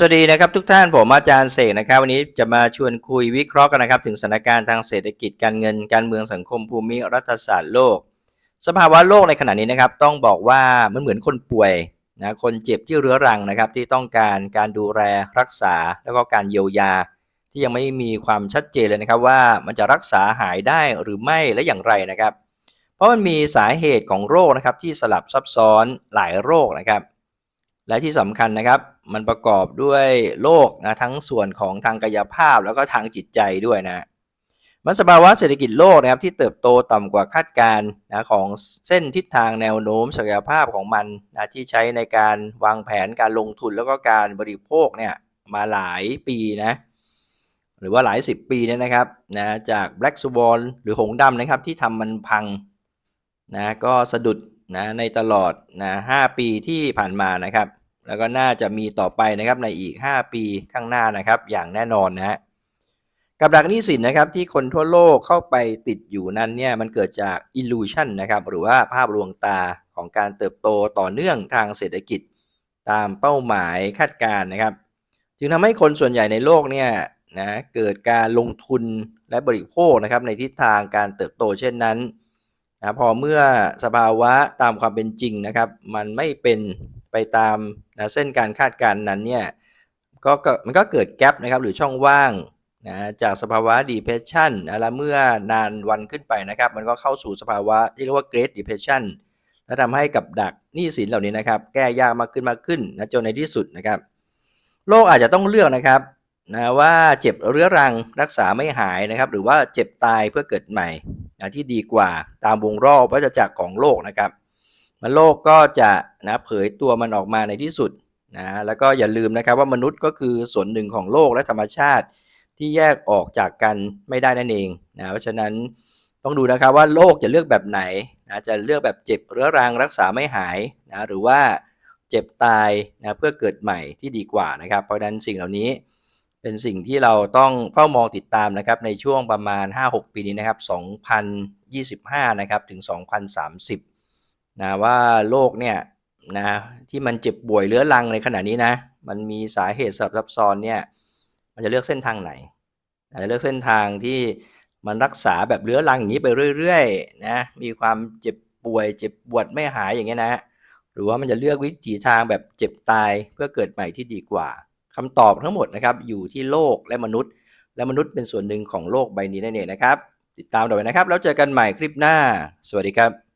สวัสดีนะครับทุกท่านผมอาจารย์เสกนะครับวันนี้จะมาชวนคุยวิเคราะห์กันนะครับ ถึงสถานการณ์ทางเศรษฐกิจการเงินการเมืองสังคมภูมิรัฐศาสตร์โลก สภาวะโลกในขณะนี้นะครับ ต้องบอกว่ามันเหมือนคนป่วยนะคนเจ็บที่เรื้อรังนะครับ ที่ต้องการการดูแลรักษาแล้วก็การเยียวยา ที่ยังไม่มีความชัดเจนเลยนะครับ ว่ามันจะรักษาหายได้หรือไม่และอย่างไรนะครับ เพราะมันมีสาเหตุของโรคนะครับที่สลับซับซ้อนหลายโรคนะครับ และที่สำคัญนะครับ มันประกอบด้วยโรคนะทั้งส่วนของทางกายภาพแล้วก็ทางจิตใจด้วยนะมันสภาวะเศรษฐกิจโลกนะครับที่เติบโตต่ำกว่าคาดการณ์นะของเส้นทิศทางแนวโน้มศักยภาพของมันนะที่ใช้ในการวางแผนการลงทุนแล้วก็การบริโภคเนี่ยมาหลายปีนะหรือว่าหลายสิบปีเนี่ยนะครับนะจาก Black Swan หรือหงดำนะครับที่ทำมันพังนะก็สะดุด นะในตลอดนะ5ปีที่ผ่านมานะครับ แล้วก็น่าจะมีต่อไปนะครับในอีก 5 ปีข้างหน้านะครับอย่างแน่นอนนะฮะกับดักหนี้สินนะครับที่คนทั่วโลกเข้าไปติดอยู่นั้นเนี่ยมันเกิดจาก illusion นะครับหรือว่าภาพลวงตาของการเติบโตต่อเนื่องทางเศรษฐกิจ ตามเป้าหมายคาดการณ์นะครับ จึงทำให้คนส่วนใหญ่ในโลกเนี่ยนะเกิดการลงทุนและบริโภคนะครับในทิศทางการเติบโตเช่นนั้น นะพอเมื่อสภาวะตามความเป็นจริงนะครับ มันไม่เป็นไปตามนะเส้นการคาดการณ์นั้นเนี่ยก็มันก็เกิดแกลบนะครับหรือช่องว่างนะจากสภาวะ depression นะแล้วเมื่อนานวันขึ้นไปนะครับ มันก็เข้าสู่สภาวะที่เรียกว่า great depression และทำให้กับดักหนี้สินเหล่านี้นะครับ แก้ยากมากขึ้นมากขึ้นนะจนในที่สุดนะครับโลกอาจจะต้องเลือกนะครับนะว่าเจ็บเรื้อรังรักษาไม่หายนะครับ หรือว่าเจ็บตายเพื่อเกิดใหม่ นะที่ดีกว่าตามวงรอบวัฏจักรของโลกนะครับ มันโลกก็จะนะเผยตัวมันออกมาในที่สุดนะแล้วก็อย่าลืมนะครับว่ามนุษย์ก็คือส่วนหนึ่งของโลกและธรรมชาติที่แยกออกจากกันไม่ได้นั่นเองนะเพราะฉะนั้นต้องดูนะครับว่าโลกจะเลือกแบบไหนนะจะเลือกแบบเจ็บเรื้อรังรักษาไม่หายนะหรือว่าเจ็บตายนะเพื่อเกิดใหม่ที่ดีกว่านะครับ เพราะฉะนั้นสิ่งเหล่านี้ เป็นสิ่งที่เราต้องเฝ้ามองติดตามนะครับในช่วงประมาณ 5-6 ปีนี้นะครับ 2025 นะครับถึง 2030 นะว่าโลกเนี่ยนะที่มันเจ็บป่วยเรื้อรังในขณะนี้นะมันมีสาเหตุสลับซับซ้อนเนี่ยมันจะเลือกเส้นทางไหนจะเลือกเส้นทางที่มันรักษาแบบเรื้อรังอย่างนี้ไปเรื่อยๆนะมีความเจ็บป่วย เจ็บปวดไม่หายอย่างเงี้ยนะหรือว่ามันจะเลือกวิถีทางแบบเจ็บตายเพื่อเกิดใหม่ที่ดีกว่า คำตอบทั้งหมดนะครับอยู่ที่โลกและมนุษย์ และมนุษย์เป็นส่วนหนึ่งของโลกใบนี้นั่นเองนะครับ ติดตามต่อไปนะครับ แล้วเจอกันใหม่คลิปหน้า สวัสดีครับ